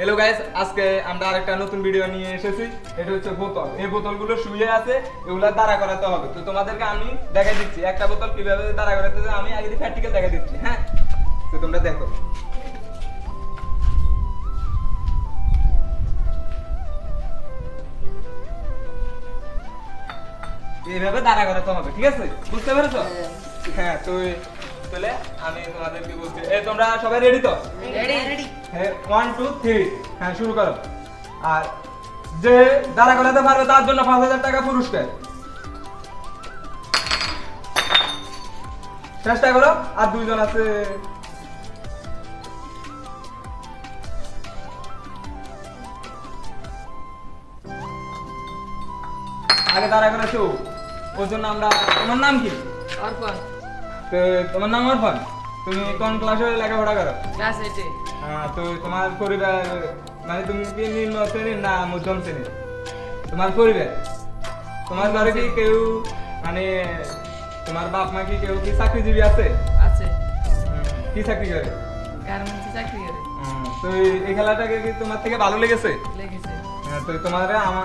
Hello guys আজকে আমরা আরেকটা নতুন ভিডিও নিয়ে এসেছি। এটা হচ্ছে বোতল। এই বোতলগুলো শুয়ে আছে এগুলা দাঁড়া করাতে হবে। তো তোমাদেরকে আমি দেখা দিচ্ছি। একটা বোতল কীভাবে দাঁড়া করাতে আমি আগে প্র্যাকটিক্যাল দেখা দিচ্ছি হ্যাঁ? তো তোমরা দেখো। এইভাবে দাঁড়া করাতে হবে ঠিক আছে? বুঝতে পেরেছ? হ্যাঁ তো তাহলে আমি তোমাদেরকে বলছি এই তোমরা সবাই রেডি তো? রেডি হ্যাঁ ওয়ান টু থ্রি হ্যাঁ শুরু করো। আর যে দাঁড়া করাতে পারবে তার জন্য পাঁচ হাজার টাকা পুরস্কার। চেষ্টা করো আর দুইজন আছে। আগে দাঁড়া ওর জন্য আমরা তোমার নাম কি? অর্পণ। তো তোমার নাম অর্পণ তুমি কোন ক্লাসে লেখাপড়া করো? ক্লাস এইটে হ্যাঁ, তো তোমার পরিবার মানে তুমি কি নিম্ন শ্রেণির না মধ্যম শ্রেণির? তোমার পরিবার? তোমার ঘরে কি কেউ মানে তোমার বাপ মা কি কেউ কি চাকরিজীবী আছে? আছে। কি চাকরি করে? গার্মেন্টসে চাকরি করে। তো এই- খেলাটাকে কি তোমার থেকে ভালো লেগেছে? লেগেছে। হ্যাঁ, তো তোমার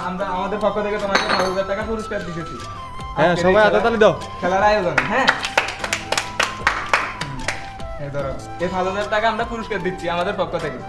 আমরা আমাদের পক্ষ থেকে তোমাকে পাঁচ হাজার টাকা পুরস্কার দিতেছি। হ্যাঁ, সবাই হাতে তালি দাও। খেলার আয়োজন হ্যাঁ? এই ধরো। এই পাঁচ হাজার টাকা আমরা পুরস্কার দিচ্ছি আমাদের পক্ষ থেকে।